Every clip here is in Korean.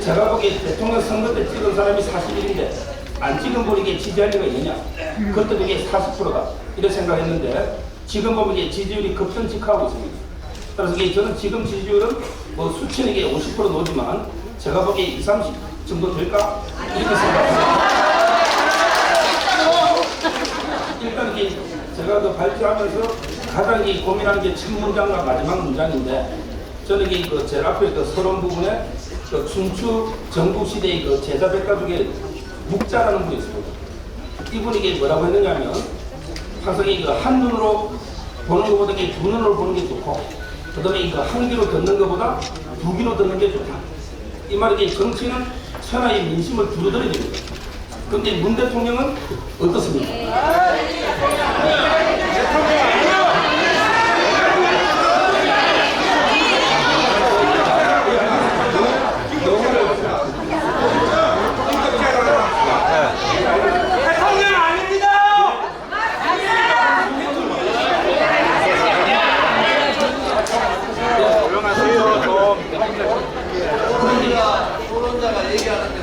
제가 보기에 대통령 선거 때 찍은 사람이 41인데 안 찍은 분이 이게 지지할 리가 있느냐? 그때도 이게 40%다. 이렇게 생각했는데 지금 보면 이게 지지율이 급전직하고 있습니다. 그래서 이게 저는 지금 지지율은 뭐 수치는 이게 50% 노지만 제가 보기에 20, 30 정도 될까? 이렇게 생각합니다. 일단 제가 그 발표하면서 가장 이 고민하는 게첫 문장과 마지막 문장인데 저는 그 제일 앞에 그 서론 부분에 그 춘추 전국시대의 그 제자백과 중에 묵자라는 분이 있습니다. 이분이 이게 뭐라고 했느냐면 항상 이한 눈으로 보는 것보다 두 눈으로 보는 게 좋고 그다음에 이거 한 귀로 듣는 것보다 두 귀로 듣는 게 좋다. 이 말이 정치는 천하의 민심을 두루들여야 됩니다. 근데 문 대통령은 어떻습니까? 대통령 아닙니다. 우리가 토론자가 얘기하는데 말씀하시면은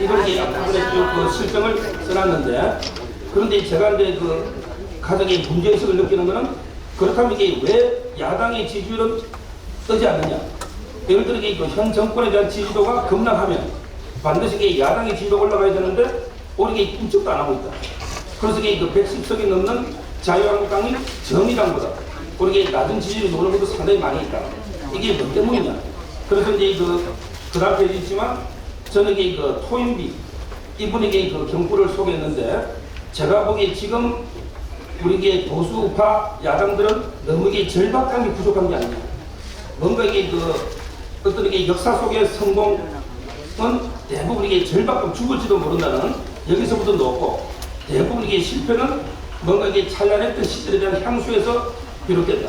이런 게 앞부분에 그 실정을 써놨는데 그런데 제가 이제 그이 문제의식을 느끼는 거는 그렇다면 이게 왜 야당의 지지율은 뜨지 않느냐. 예를 들어 이게 그현 정권에 대한 지지도가 급락하면 반드시 이게 야당의 지지도가 올라가야 되는데 이게 꿈쩍도 안 하고 있다. 그래서 이게 그 110석이 넘는 자유한국당이 정의당보다 이게 낮은 지지율이 노는 것도 상당히 많이 있다. 이게 뭐 때문이냐. 그래서 이제 그, 그 앞에 있지만 저는 이게 그 토인비 이분이 이게 그 경구를 소개했는데 제가 보기에 지금 우리 이게 보수파 야당들은 너무 이게 절박함이 부족한 게 아니냐. 뭔가 이게 그 어떤 이게 역사 속의 성공은 대부분 이게 절박감 죽을지도 모른다는 여기서부터 놓고 대부분 이게 실패는 뭔가 이게 찬란했던 시절에 대한 향수에서 비롯된다.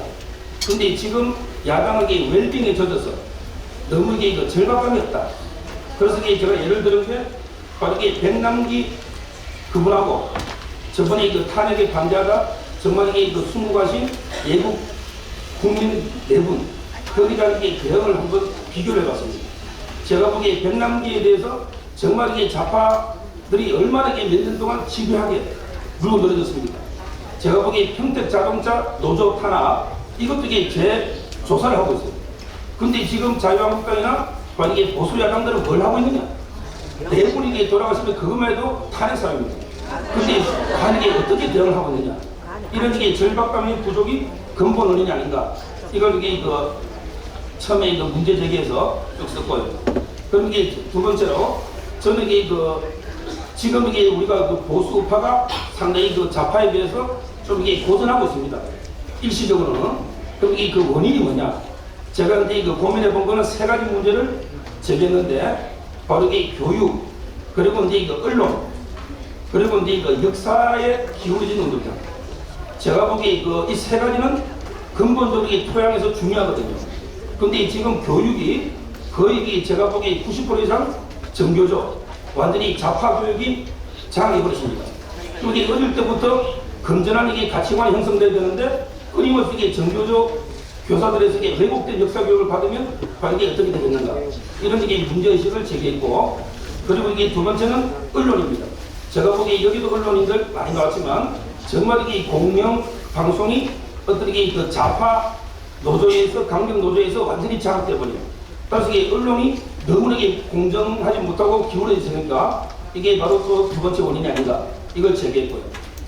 근데 지금 야당은 이게 웰빙에 젖어서 너무 이게 그 절박감이 없다. 그래서 이게 제가 예를 들은 게 바로 이게 백남기 그분하고 저번에 그 탄핵에 반대하다 정말 이게 그 숨고가신 예국 국민 네분 거기다 이게 대응을 한번 비교를 해봤습니다. 제가 보기에 백남기에 대해서 정말 이게 좌파들이 얼마나 이게 몇년 동안 지배하게 물고 늘어졌습니까? 제가 보기에 평택 자동차 노조 탄압 이것도 이게 재 조사를 하고 있어요. 근데 지금 자유한국당이나 만약에 보수 야당들은 뭘 하고 있느냐? 이게 돌아가시면 그것만 해도 탄핵 사유입니다. 근데 만약에 어떻게 대응을 하고 있느냐? 이런 이게 절박감의 부족이 근본 원인이 아닌가? 이걸 이게 그 처음에 그 문제 제기해서 쭉 썼고요. 그럼 이게 두 번째로 저는 이게 그 지금 이게 우리가 그 보수 우파가 상당히 그 좌파에 비해서 좀 이게 고전하고 있습니다. 일시적으로는. 그럼 이게 그 원인이 뭐냐? 제가 이제 그 고민해 본 거는 세 가지 문제를 제기했는데 바로 이게 교육, 그리고 이제 이거 언론, 그리고 이제 이거 역사에 기울어진 운동장. 제가 보기에 그이세 가지는 근본적으로 이 토양에서 중요하거든요. 근데 지금 교육이 거의 이 제가 보기에 90% 이상 정교조, 완전히 좌파 교육이 장악해 버렸습니다. 그리고 어릴 때부터 건전한 이게 가치관이 형성돼야 되는데 끊임없이 이게 정교조 교사들에서 이게 왜곡된 역사 교육을 받으면 이게 어떻게 되겠는가 이런 이게 문제의식을 제기했고 그리고 이게 두 번째는 언론입니다. 제가 보기에 여기도 언론인들 많이 나왔지만 정말 이게 공영 방송이 어떤 이게 그 좌파 노조에서 강경 노조에서 완전히 장악돼 버려요. 그래서 이게 언론이 너무나 공정하지 못하고 기울어지니까 이게 바로 또 두 번째 원인이 아닌가 이걸 제기했고요.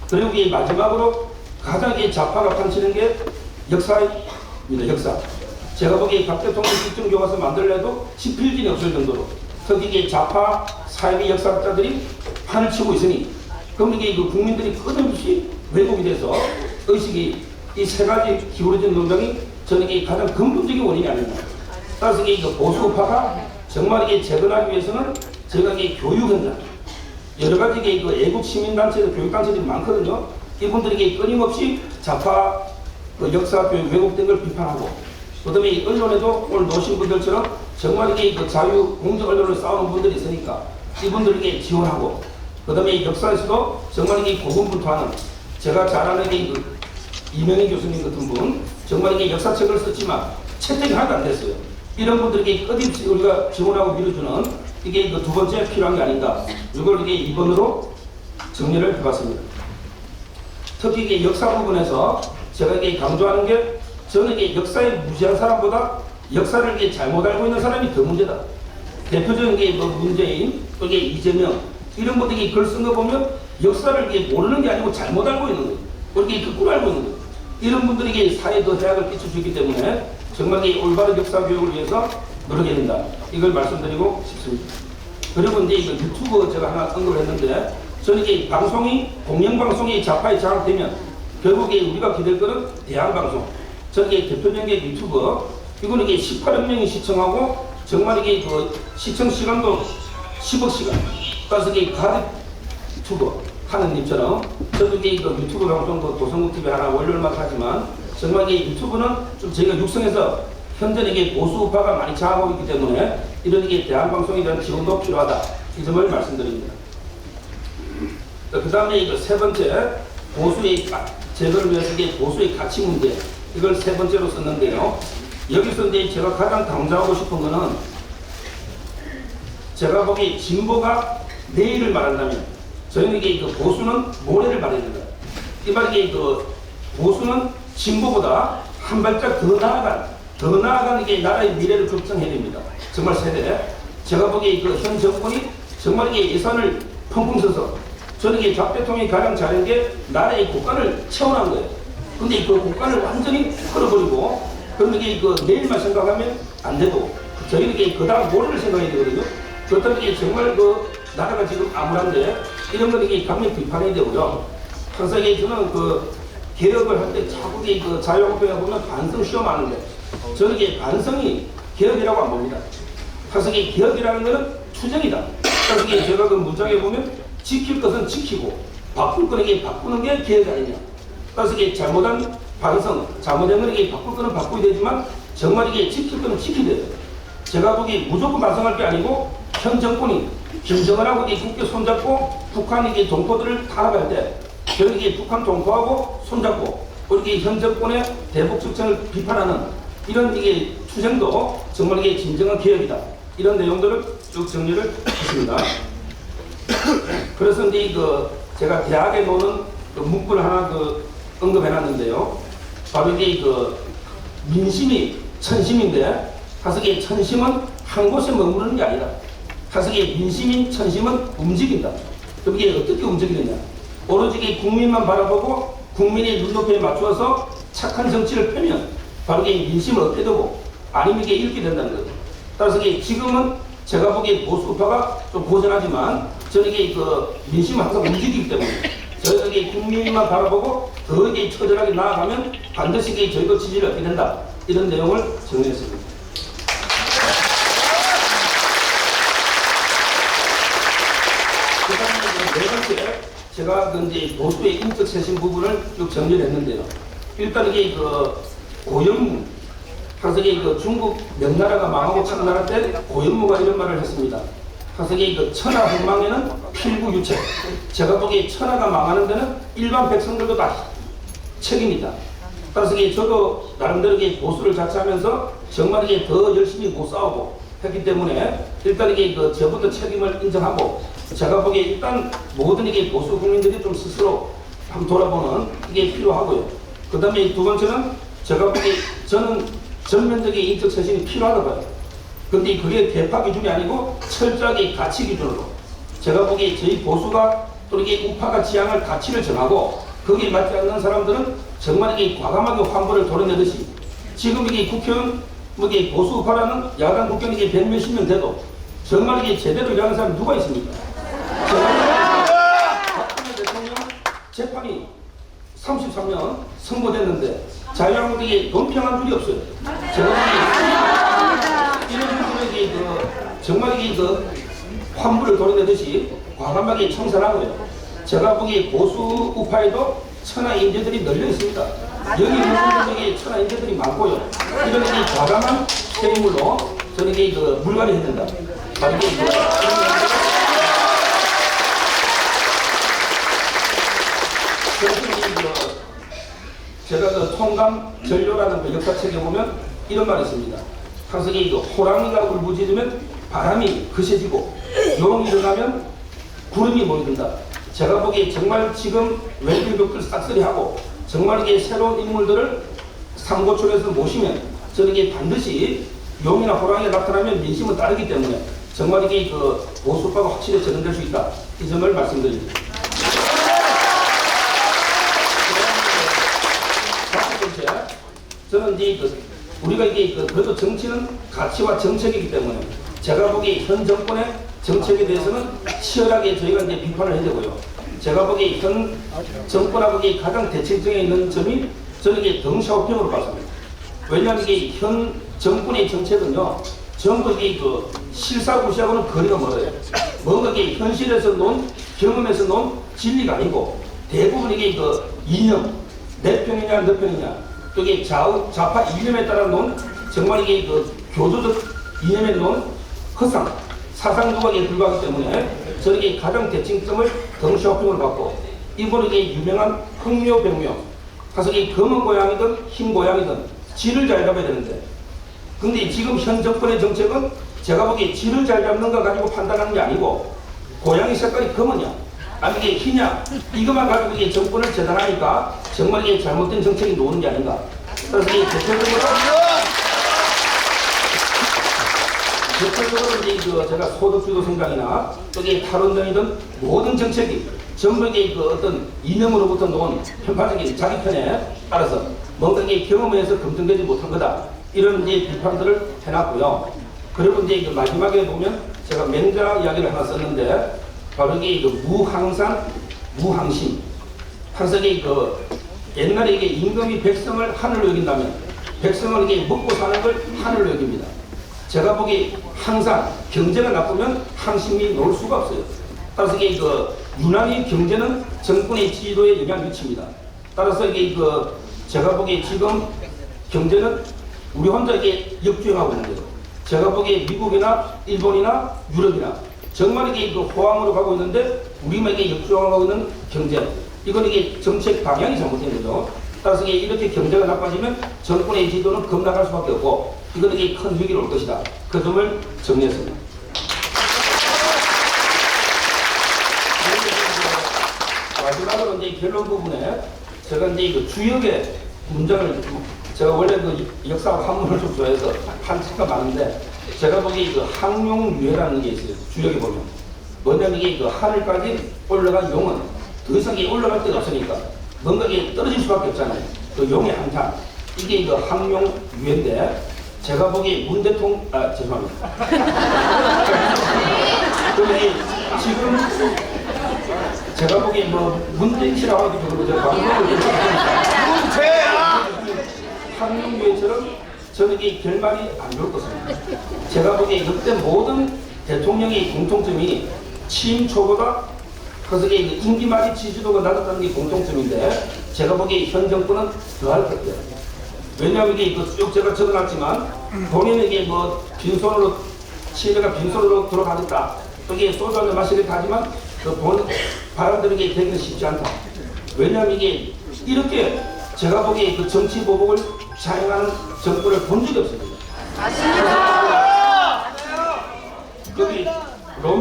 그리고 이 마지막으로 가장 이 좌파가 판치는 게 역사입 니다. 역사. 제가 보기에 박 대통령 실정 교과서 만들려도 지필진이 없을 정도로 이게 좌파 사회의 역사학자들이 판을 치고 있으니 그럼 이게 그 국민들이 끊임없이 왜곡이 돼서 의식이 이 세 가지 기울어진 농장이 저는 이게 가장 근본적인 원인이 아닌가. 따라서 이게 그 보수파가 정말 이게 재건하기 위해서는 제가 이게 교육 현장 여러 가지 그 애국 시민단체들 교육단체들이 많거든요. 이분들이 이게 끊임없이 좌파 그 역사 교육 왜곡된 걸 비판하고 그다음에 이 언론에도 오늘 노신 분들처럼 정말 이게 그 자유 공정 언론을 싸우는 분들이 있으니까 이분들에게 지원하고 그다음에 이 역사에서도 정말 이게 고군분투하는 제가 잘 아는 게 그 이명희 교수님 같은 분 정말 이게 역사책을 썼지만 채택이 하나도 안 됐어요. 이런 분들에게 끝없이 우리가 지원하고 밀어주는 이게 그 두 번째 필요한 게 아닌가. 이걸 이게 2번으로 정리를 해봤습니다. 특히 이게 역사 부분에서 제가 이게 강조하는 게 저는 이게 역사에 무지한 사람보다 역사를 이게 잘못 알고 있는 사람이 더 문제다. 대표적인 게 뭐 문재인, 또 이게 이재명 이런 분들이 글 쓴 거 보면 역사를 이게 모르는 게 아니고 잘못 알고 있는 거예요. 그렇게 거꾸로 알고 있는 거예요. 이런 분들에게 사회에 더 해악을 끼쳐주기 때문에 정말 이 올바른 역사 교육을 위해서 노력해야 된다. 이걸 말씀드리고 싶습니다. 그리고 이제 이거 유튜브 제가 하나 언급을 했는데 저는 이게 방송이 공영방송이 좌파에 장악되면 결국에 우리가 기댈 거는 대한방송. 이게 대표적인 게 유튜브. 이거는 이게 18억 명이 시청하고 정말 이게 그 시청 시간도 10억 시간. 그래서 이게 가득 유튜버 하는 님처럼 저도 이제 이거 유튜브 방송도 도성국 TV 하나 월요일마다 하지만 정말 이게 유튜브는 좀 저희가 육성해서 현재 이게 보수파가 많이 장악하고 있기 때문에 이런 이게 대한방송에 대한 지원도 필요하다 이 점을 말씀드립니다. 그 다음에 이거 세 번째 보수의 가- 제거를 위해서 이게 보수의 가치 문제 이걸 세 번째로 썼는데요. 여기서 이제 제가 가장 강조하고 싶은 거는 제가 보기에 진보가 내일을 말한다면 저희는 이게 그 보수는 모레를 말해야 된다. 이 말이 그 보수는 진보보다 한 발짝 더 나아간 더 나아간 이게 나라의 미래를 걱정해야 됩니다. 정말 세대. 제가 보기에 그 현 정권이 정말 이게 예산을 펑펑 써서 저는 박 대통령이 가장 잘한 게 나라의 국간을 채워난 거예요. 근데 그 국간을 완전히 끌어버리고 그럼 이게 그 내일만 생각하면 안 되고 저희는 이게 그 다음 모레를 생각해야 되거든요. 그렇다면 이게 정말 그 나라가 지금 암울한데 이런 건 이게 강력 비판해야 되고요. 항상 이게 저는 그 개혁을 할 때 자꾸 이그 자유한국당에 보면 반성 시험하는데 저는 이게 반성이 개혁이라고 안 봅니다. 항상 이 개혁이라는 것은. 그래서 이게 제가 그 문장에 보면 지킬 것은 지키고 바꿀 거는 이게 바꾸는 게 개혁 아니냐. 그래서 이게 잘못한 반성, 잘못된 거는 이게 바꿀 거는 바꿔야 되지만 정말 이게 지킬 거는 지켜야 돼요. 제가 보기 무조건 반성할 게 아니고 현 정권이 김정은하고 이 국교 손잡고 북한 이게 동포들을 탄압할 때 저는 이게 북한 동포하고 손잡고 우리 현 정권의 대북 정책을 비판하는 이런 이게 투쟁도 정말 이게 진정한 개혁이다. 이런 내용들을 쭉 정리를 했습니다. 그래서 이제 그 제가 대학에 노는 그 문구를 하나 그 언급해놨는데요. 바로 이게 그 민심이 천심인데 하석의 천심은 한 곳에 머무르는 게 아니라 하석의 민심인 천심은 움직인다. 그럼 이게 어떻게 움직이느냐? 오로지 국민만 바라보고 국민의 눈높이에 맞추어서 착한 정치를 펴면 바로 이게 민심을 얻게 되고 아니면 이게 잃게 된다는 거죠. 따라서 지금은 제가 보기에 보수파가 좀 고전하지만 저는 이게 그 민심은 항상 움직이기 때문에 저에게 국민만 바라보고 더 이게 처절하게 나아가면 반드시 이게 저희도 지지를 얻게 된다. 이런 내용을 정리했습니다. 그 다음에 네 번째 제가 그 이제 보수의 인적 쇄신 부분을 쭉 정리를 했는데요. 일단 이게 그 고연무 하석이 그 중국 명나라가 망하고 천나라 때 고연무가 이런 말을 했습니다. 하석이 그 천하 흥망에는 필구 유책. 제가 보기에 천하가 망하는 데는 일반 백성들도 다 책임이다. 따라서 저도 나름대로 보수를 자처하면서 정말 이게 더 열심히 못 싸우고 했기 때문에 일단 이게 그 저부터 책임을 인정하고 제가 보기에 일단 모든 이게 보수 국민들이 좀 스스로 한번 돌아보는 이게 필요하고요. 그 다음에 두 번째는 제가 보기에 저는 전면적인 인적 쇄신이 필요하다고 봐요. 근데 그게 대파 기준이 아니고 철저하게 가치 기준으로 제가 보기에 저희 보수가 또 이게 우파가 지향할 가치를 정하고 거기에 맞지 않는 사람들은 정말 이게 과감하게 환불을 도려내듯이 지금 이게 국회의원 뭐 이게 보수 우파라는 야당 국회의원 이게 백 몇십 명 돼도 정말 이게 제대로 일하는 사람이 누가 있습니까? 박근혜 대통령 재판이 33년 선고됐는데 자유한국당이 논평한 적이 없어요. 제가 분들에게 그 정말 이게 그 환불을 도려내듯이 과감하게 청산하고요. 제가 보기에 보수 우파에도 천하 인재들이 널려 있습니다. 여기 있는 천하 인재들이 많고요. 이런 이 과감한 행위물로 저는 이게 그 물갈이 해야 된다. 이게 제가 그 통감 전료라는 그 역사책에 보면 이런 말이 있습니다. 항상 이그 호랑이가 울부짖으면 바람이 거세지고 용이 일어나면 구름이 모이든다. 제가 보기에 정말 지금 외교력들 싹쓸이하고 정말 이게 새로운 인물들을 삼고초에서 모시면 저는 이게 반드시 용이나 호랑이가 나타나면 민심은 따르기 때문에 정말 이게 그 보수파가 확실히 적용될 수 있다. 이 점을 말씀드립니다. 다섯 번째, 저는 이제 그 우리가 이게 그 그래도 정치는 가치와 정책이기 때문에 제가 보기 현 정권의 정책에 대해서는 치열하게 저희가 이제 비판을 해야 되고요. 제가 보기 현 정권하고 이게 가장 대칭점에 있는 점이 저는 이게 덩샤오핑으로 봤습니다. 왜냐하면 이게 현 정권의 정책은요, 전부 이게 그 실사구시하고는 거리가 멀어요. 뭔가 이게 현실에서 논, 경험에서 논 진리가 아니고 대부분 이게 그 이념, 내 편이냐, 너 편이냐, 또 이게 좌우, 좌파 이념에 따라 논 정말 이게 그 교조적 이념에 논 허상, 사상 누각에 불과하기 때문에 저는 이게 가장 대칭점을 덩쇼핑으로 받고 이번에 이게 유명한 흥묘백묘. 가서 이 검은 고양이든 흰 고양이든 질을 잘 잡아야 되는데 근데 지금 현 정권의 정책은 제가 보기에 질을 잘 잡는 거 가지고 판단하는 게 아니고 고양이 색깔이 검으냐 아니면 이게 희냐 이것만 가지고 이게 정권을 재단하니까 정말 이게 잘못된 정책이 나오는 게 아닌가. 그래서 이 대표적으로 대표적으로 이제 그 제가 소득주도 성장이나 또 이게 탈원전이든 모든 정책이 이게 그 어떤 이념으로부터 놓은 편파적인 자기 편에 따라서 뭔가 이게 경험에서 검증되지 못한 거다. 이런 이제 비판들을 해놨고요. 그리고 이제 그 마지막에 보면 제가 맹자 이야기를 하나 썼는데 바로 이게 그 무항산 무항심 이게 그 옛날에 이게 임금이 백성을 하늘로 여긴다면 백성을 이게 먹고 사는 걸 하늘로 여깁니다. 제가 보기 항상 경제가 나쁘면 항심이 놓을 수가 없어요. 따라서 이게 그 유난히 경제는 정권의 지도에 영향을 미칩니다. 따라서 이게 그 제가 보기 지금 경제는 우리 혼자 이게 역주행하고 있는 거예요. 제가 보기에 미국이나 일본이나 유럽이나 정말 이게 그 호황으로 가고 있는데 우리만 이게 역주행하고 있는 경제. 이건 이게 정책 방향이 잘못된 거죠. 따라서 이게 이렇게 경제가 나빠지면 정권의 지도는 급락할 수밖에 없고 이건 이게 큰 위기로 올 것이다. 그 점을 정리했습니다. 마지막으로 이제 결론 부분에 제가 이제 그 주역의 문장을 제가 원래 그 역사와 한문을 좀 좋아해서 한 책가 많은데 제가 보기에 그 항용유해라는 게 있어요. 주역에 보면 뭐냐면 이게 그 하늘까지 올라간 용은 더 이상 이게 올라갈 데가 없으니까 뭔가 이게 떨어질 수밖에 없잖아요. 그 용의 한탄 이게 그 항용 유해인데 제가 보기에 문 대통령 아 죄송합니다. 근데 지금 제가 보기에 뭐 문대치라고 하기도 그러고 제가 방송을 이렇게 하니까 한국교회처럼 저는 이 결말이 안 좋을 것입니다. 제가 보기에 역대 모든 대통령의 공통점이 취임 초보다 그래서 이게 임기 말이 지지도가 낮았다는 게 공통점인데 제가 보기에 현 정권은 더할 것 같아요. 왜냐하면 이게 그쭉 제가 적어놨지만 본인에게 뭐 빈손으로 시내가 빈손으로 돌아가겠다. 여기에 소주 한잔 마시겠다 하지만 그본 바람들에게 되기는 쉽지 않다. 왜냐하면 이게 이렇게 제가 보기에 그 정치 보복을 자행하는 정권을 본 적이 없습니다. 여기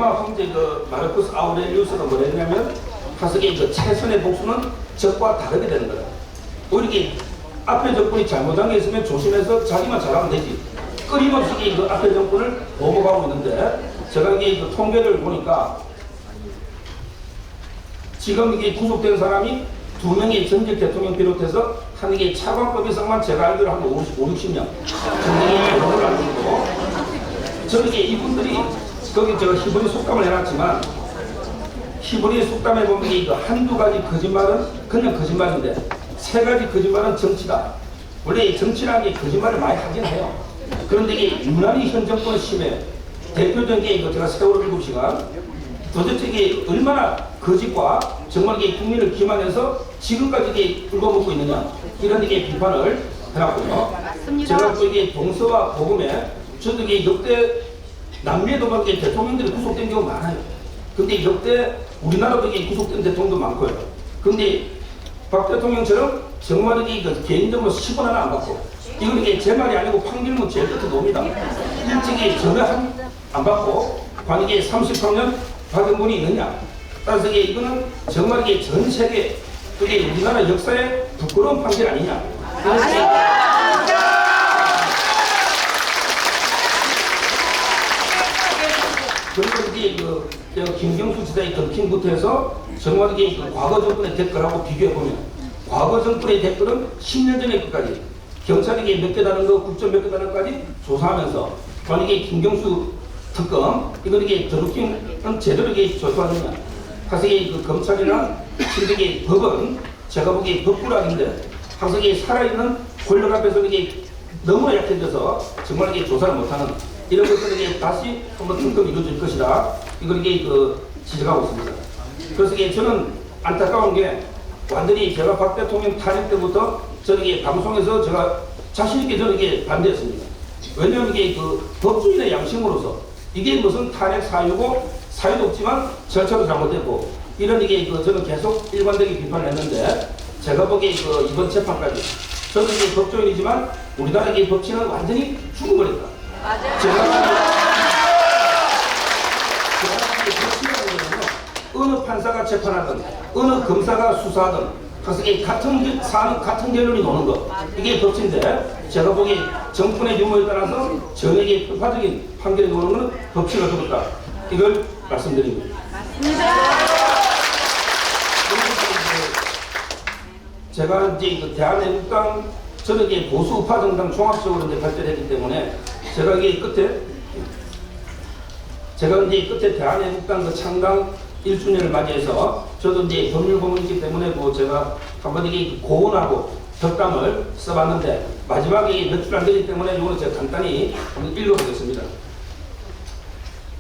로마 황제 그 마르쿠스 아우렐리우스가 뭐랬냐면 하석의 그 최선의 복수는 적과 다르게 되는 거다. 우리 앞에 정권이 잘못한 게 있으면 조심해서 자기만 잘하면 되지. 끊임없이 그 앞에 정권을 보복하고 있는데 제가 이게 그 통계를 보니까 지금 이게 구속된 사람이 두 명의 전직 대통령 비롯해서 한 이게 차관법에서만 제가 알기로 한 50, 5, 60명 전직이 결혼을 안 되고 저는 이게 이분들이 거기 제가 희번이 속담을 해놨지만 히브리 속담에 보면 이거 한두 가지 거짓말은 그냥 거짓말인데 세 가지 거짓말은 정치다. 원래 이 정치라는 게 거짓말을 많이 하긴 해요. 그런데 이게 유난히 현 정권 심해. 대표적인 게 이거 제가 세월호 일곱 시간 도대체 이게 얼마나 거짓과 정말 이게 국민을 기만해서 지금까지 이게 긁어먹고 있느냐 이런 이게 비판을 해놨고요. 제가 또 이게 동서와 복음에 저도 이게 역대 남미에도 막 이렇게 대통령들이 구속된 경우 많아요. 근데 역대 우리나라도 구속된 대통령도 많고요. 근데 박 대통령처럼 정말 이게 그 개인적으로 10원 하나 안 받고 이건 이게 제 말이 아니고 판결문 제일 끝에 놉니다. 일찍이 전화 한, 안 받고 관계 30평년 받은 분이 있느냐. 따라서 이게 이거는 정말 이게 전 세계 그게 우리나라 역사에 부끄러운 판결 아니냐. 그래서 이게 이제 그, 저 김경수 지사의 덤핑부터 해서 정말 이게 그 과거 정권의 댓글하고 비교해 보면 과거 정권의 댓글은 10년 전의 것까지 경찰이 이게 몇 개 다는 거, 국정 몇 개 다는 거까지 조사하면서 만약에 김경수 특검 이건 이게 더럽힘은 제대로 이게 조사하느냐. 사실 이그 검찰이나 실력의 법은 제가 보기에 법구락인데 항상 이게 살아있는 권력 앞에서 이게 너무 약해져서 정말 이게 조사를 못하는 이런 것들에게 다시 한번 특검이 이루어질 것이다. 이걸 이게 그 지적하고 있습니다. 그래서 이게 저는 안타까운 게 완전히 제가 박 대통령 탄핵 때부터 저는 이게 방송에서 제가 자신있게 저는 이게 반대했습니다. 왜냐하면 이게 그 법주인의 양심으로서 이게 무슨 탄핵 사유고 사유도 없지만 절차도 잘못됐고 이런 이게 그 저는 계속 일관되게 비판을 했는데 제가 보기에 그 이번 재판까지 저는 이게 법조인이지만 우리나라 의 법치는 완전히 죽어버렸다. 맞아요. 제가 어느 판사가 재판하든 어느 검사가 수사하든 가서 이게 같은 게- 사는 같은 결론이 나오는 거 이게 법치인데 제가 보기에 정권의 유무에 따라서 전에게 편파적인 판결이 나오는 것은 법치가 되었다. 이걸 말씀드립니다. 제가 이제 그 대한애국당 저는 이제 보수 우파 정당 종합적으로 이제 발전했기 때문에 제가 이게 끝에 제가 이제 끝에 대한애국당 그 창당 1주년을 맞이해서 저도 이제 법률 고문이기 때문에 뭐 제가 한번 이게 고언하고 덕담을 써봤는데 마지막에 몇 줄 안 되기 때문에 이거는 제가 간단히 읽어보겠습니다.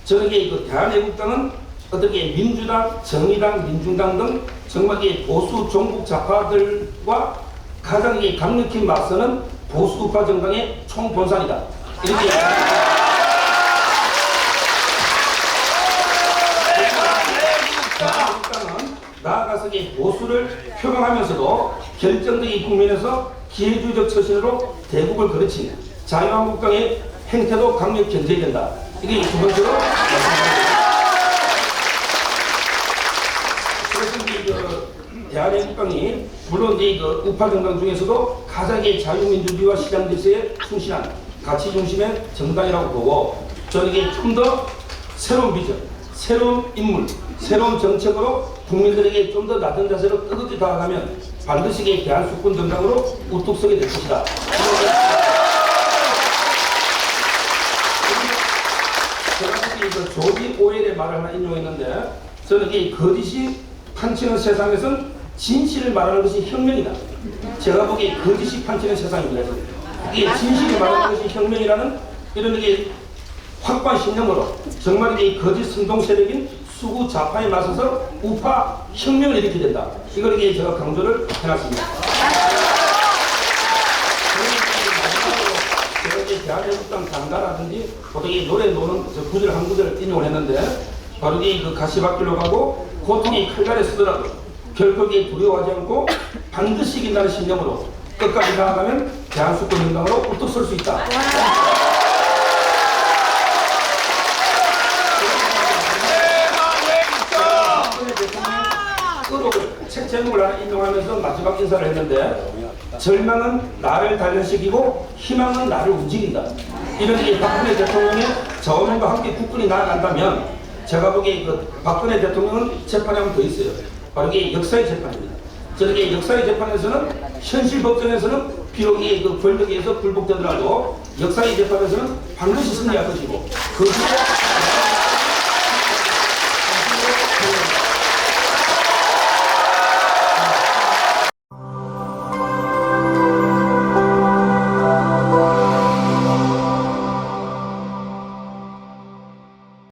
저는 그 대한애국당은 어떻게 민주당, 정의당, 민중당 등 정말 이 보수 종북 좌파들과 가장 이 강력히 맞서는 보수 우파 정당의 총본산이다. 이렇게 나아가서 이 보수를 표방하면서도 결정적인 국면에서 기회주의적 처신으로 대국을 그르친 자유한국당의 행태도 강력 견제해야 된다. 이게 두 번째로 그 대한민국당이 물론 그 우파 정당 중에서도 가장 이 자유민주주의와 시장 질서에 충실한 가치 중심의 정당이라고 보고 저는 이게 좀더 새로운 비전, 새로운 인물, 새로운 정책으로 국민들에게 좀 더 낮은 자세로 뜨겁게 다가가면 반드시 이게 대한수권 정당으로 우뚝 서게 될 것이다. 제가 그 조지 오웰의 말을 하나 인용했는데 저는 이 거짓이 판치는 세상에선 진실을 말하는 것이 혁명이다. 제가 보기에 거짓이 판치는 세상입니다. 이게 진실을 말하는 것이 혁명이라는 이런 게 확고한 신념으로 정말 이 거짓 선동 세력인 수구 좌파에 맞서서 우파 혁명을 일으켜야 된다. 이걸 이게 제가 강조를 해놨습니다. 제가 이제 대한민국당 단가라든지 보통 이 노래 노는 저 구절 한 구절 인용을 했는데 바로 이그 가시밭길로 가고 고통이 칼날에 쓰더라도 결코 이게 두려워하지 않고 반드시 이긴다는 신념으로 끝까지 나아가면 대한수권 정당으로 우뚝 설수 있다. 박근혜 대통령 의혹을 책 제목을 인용하면서 마지막 인사를 했는데 절망은 나를 단련시키고 희망은 나를 움직인다. 이런 게 박근혜 대통령의 자원과 함께 국군이 나아간다면 제가 보기에 그 박근혜 대통령은 재판에 한번 더 있어요. 바로 이게 역사의 재판입니다. 저렇게 역사의 재판에서는 현실 법정에서는 비록 이그 권력에 의해서 굴복되더라도 역사의 재판에서는 반드시 승리할 것이고 거기에